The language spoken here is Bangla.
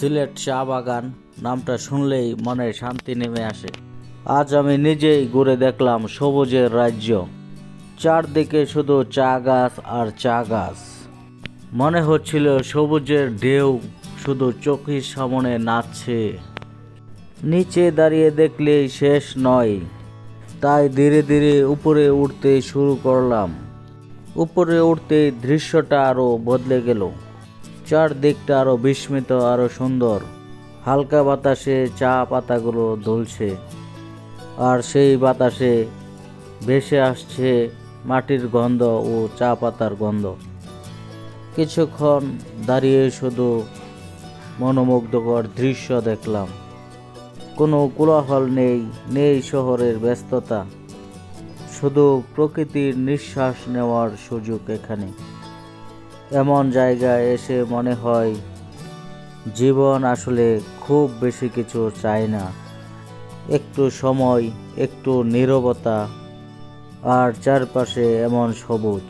সিলেট চা বাগান, নামটা শুনলেই মনে শান্তি নেমে আসে। আজ আমি নিজেই ঘুরে দেখলাম সবুজের রাজ্য। চারদিকে শুধু চা গাছ আর চা গাছ। মনে হচ্ছিল সবুজের ঢেউ শুধু চোখের সামনে নাচছে। নিচে দাঁড়িয়ে দেখলেই শেষ নয়। তাই ধীরে ধীরে উপরে উঠতে শুরু করলাম। উপরে উঠতেই দৃশ্যটা আরও বদলে গেল। চারদিকটা আরও বিস্মিত আরও সুন্দর। হালকা বাতাসে চা পাতাগুলো দুলছে, আর সেই বাতাসে ভেসে আসছে মাটির গন্ধ ও চা পাতার গন্ধ। কিছুক্ষণ দাঁড়িয়ে শুধু মনোমুগ্ধকর দৃশ্য দেখলাম। কোনো কোলাহল নেই নেই শহরের ব্যস্ততা। শুধু প্রকৃতির নিঃশ্বাস নেওয়ার সুযোগ এখানে। এমন জায়গায় এসে মনে হয় জীবন আসলে খুব বেশি কিছু চায় না। একটু সময়, একটু নীরবতা, আর চারপাশে এমন সবুজ।